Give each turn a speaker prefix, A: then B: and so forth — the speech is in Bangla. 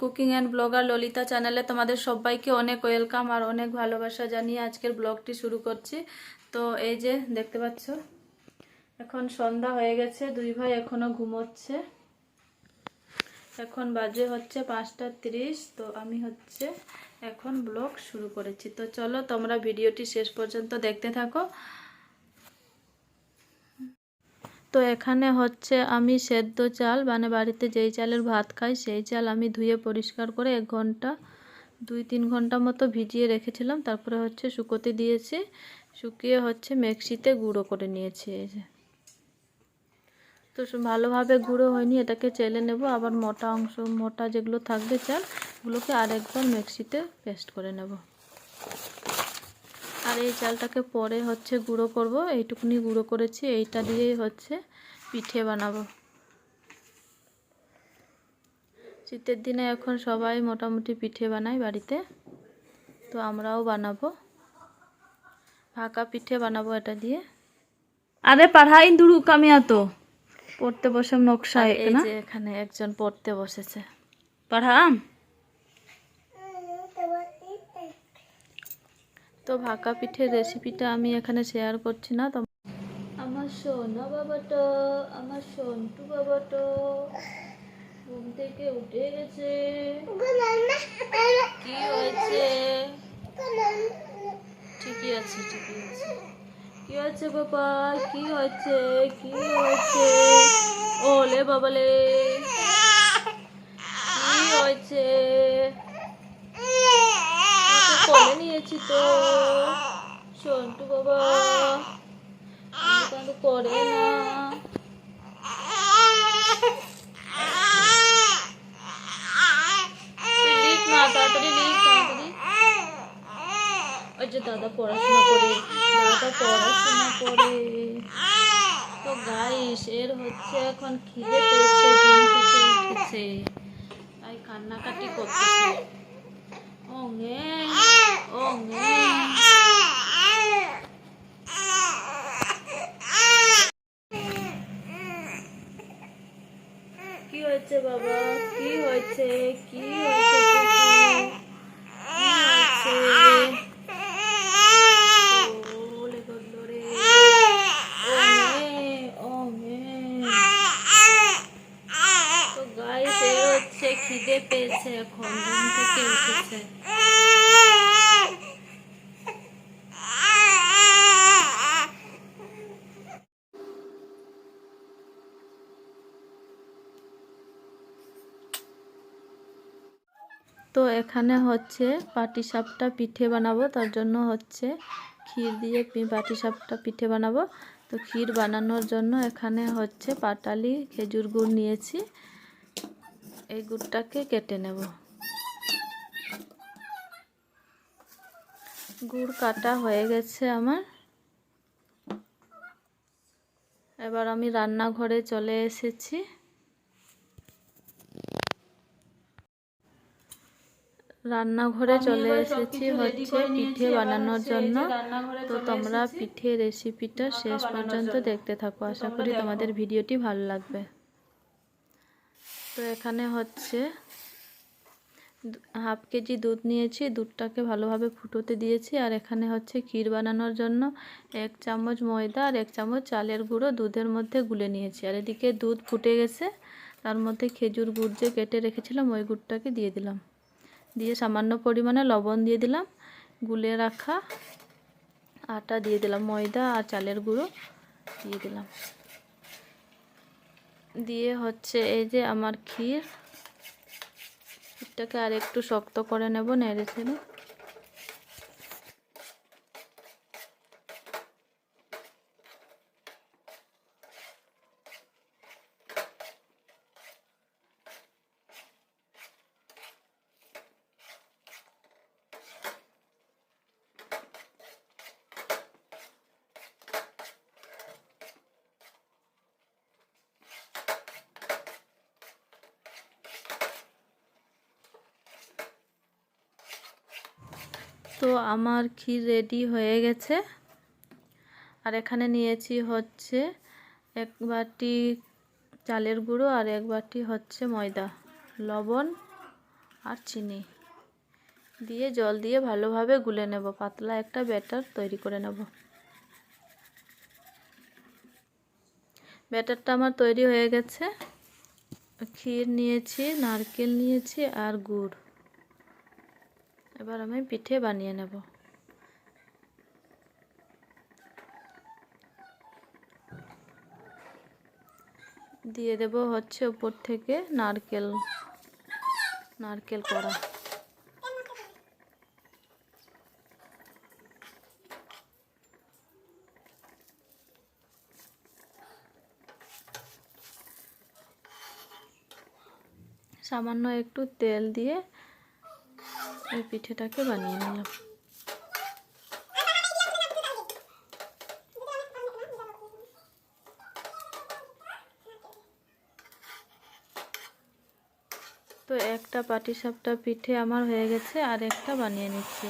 A: কুকিং অ্যান্ড ব্লগার ললিতা চ্যানেলে তোমাদের সবাইকে অনেক ওয়েলকাম আর অনেক ভালোবাসা জানিয়ে আজকের ব্লগটি শুরু করছি। তো এই যে দেখতে পাচ্ছ, এখন সন্ধ্যা হয়ে গেছে, দুই ভাই এখনও ঘুমোচ্ছে। এখন বাজে হচ্ছে পাঁচটা তিরিশ, তো আমি হচ্ছে এখন ব্লগ শুরু করেছি। তো চলো তোমরা ভিডিওটি শেষ পর্যন্ত দেখতে থাকো। তো এখানে হচ্ছে আমি সেদ্ধ চাল মানে বাড়িতে যেই চালের ভাত খাই সেই চাল আমি ধুয়ে পরিষ্কার করে এক ঘণ্টা, দুই তিন ঘণ্টা মতো ভিজিয়ে রেখেছিলাম। তারপরে হচ্ছে শুকোতে দিয়েছি, শুকিয়ে হচ্ছে মেক্সিতে গুঁড়ো করে নিয়েছি এই যে। তো ভালোভাবে গুঁড়ো হয়নি, এটাকে চেলে নেব। আবার মোটা অংশ, মোটা যেগুলো থাকবে চাল, ওগুলোকে আরেকবার মিক্সিতে পেস্ট করে নেব। আর এই চালটাকে পরে হচ্ছে গুঁড়ো করব। এইটুকুনি গুঁড়ো করেছি এইটা দিয়েই হচ্ছে পিঠে বানাবো। শীতের দিনে এখন সবাই মোটামুটি পিঠে বানায় বাড়িতে তো আমরাও বানাবো। ভাকা পিঠে বানাবো এটা দিয়ে।
B: আরে পাড়াই দুরু
A: কামিয়া
B: তো
A: পড়তে
B: বসে
A: নকশা এখানে একজন পড়তে বসেছে।
B: পাড়াম?
A: তো ভাকা পিঠের রেসিপিটা আমি এখানে শেয়ার করছি না, তো আমার সোনা বাবাটা, আমার সন্টু বাবাটা ঘুম থেকে উঠে গেছে। কি হয়েছে? ঠিকই আছে ঠিকই আছে। কি হয়েছে বাবা কি হয়েছে? কি হয়েছে? ওলে বাবালে কি হয়েছে তোকে কোলে নিয়েছি তো সন্টু বাবা কান্দু কান্দু করে না। ওই যে দাদা পড়াশোনা করে, দাদা পড়াশোনা করে। তো গাইস এর হচ্ছে এখন খিদে পেয়েছে তাই কান্নাকাটি করতেছে। ওঙে ওঙে বাবা কি হয়েছে? কি খিদে পেয়েছে এখন থেকে উঠেছে। তো এখানে হচ্ছে পাটিসাপটা পিঠে বানাবো, তার জন্য হচ্ছে ক্ষীর দিয়ে পাটিসাপটা পিঠে বানাবো। তো ক্ষীর বানানোর জন্য এখানে হচ্ছে পাটালি, খেজুর গুড় নিয়েছি। এই গুড়টাকে কেটে নেব। গুড় কাটা হয়ে গেছে আমার। এবার আমি রান্নাঘরে চলে এসেছি। রান্নাঘরে চলে এসেছি হচ্ছে পিঠে বানানোর জন্য। তো তোমরা পিঠে রেসিপিটা শেষ পর্যন্ত দেখতে থাকো। আশা করি তোমাদের ভিডিওটি ভালো লাগবে। তো এখানে হচ্ছে হাফ কেজি দুধ নিয়েছি। দুধটাকে ভালোভাবে ফুটোতে দিয়েছি। আর এখানে হচ্ছে ক্ষীর বানানোর জন্য এক চামচ ময়দা আর এক চামচ চালের গুঁড়ো দুধের মধ্যে গুলে নিয়েছি। আর এদিকে দুধ ফুটে গেছে। তার মধ্যে খেজুর গুড় যে কেটে রেখেছিলাম ওই গুড়টাকে দিয়ে দিলাম। দিয়ে সামান্য পরিমাণে লবণ দিয়ে দিলাম, গুলে রাখা আটা দিয়ে দিলাম, ময়দা আর চালের গুঁড়ো দিয়ে দিলাম। দিয়ে হচ্ছে এই যে আমার ক্ষীর, ক্ষীরটাকে আর একটু শক্ত করে নেব নেড়ে ছেড়ে তো আমার ক্ষীর রেডি হয়ে গেছে। আর এখানে নিয়েছি হচ্ছে এক বাটি চালের গুঁড়ো আর এক বাটি হচ্ছে ময়দা, লবণ আর চিনি। দিয়ে জল দিয়ে ভালোভাবে গুলে নেব, পাতলা একটা ব্যাটার তৈরি করে নেব। ব্যাটারটা আমার তৈরি হয়ে গেছে। ক্ষীর নিয়েছি, নারকেল নিয়েছি আর গুড়। এবার আমি পিঠে বানিয়ে নেব। দিয়ে দেব হচ্ছে উপর থেকে নারকেল নারকেল করা সামান্য একটু তেল দিয়ে এই পিঠেটাকে বানিয়ে নিলাম। তো একটা পাটিসাপটা পিঠে আমার হয়ে গেছে, আর একটা বানিয়ে নিচ্ছি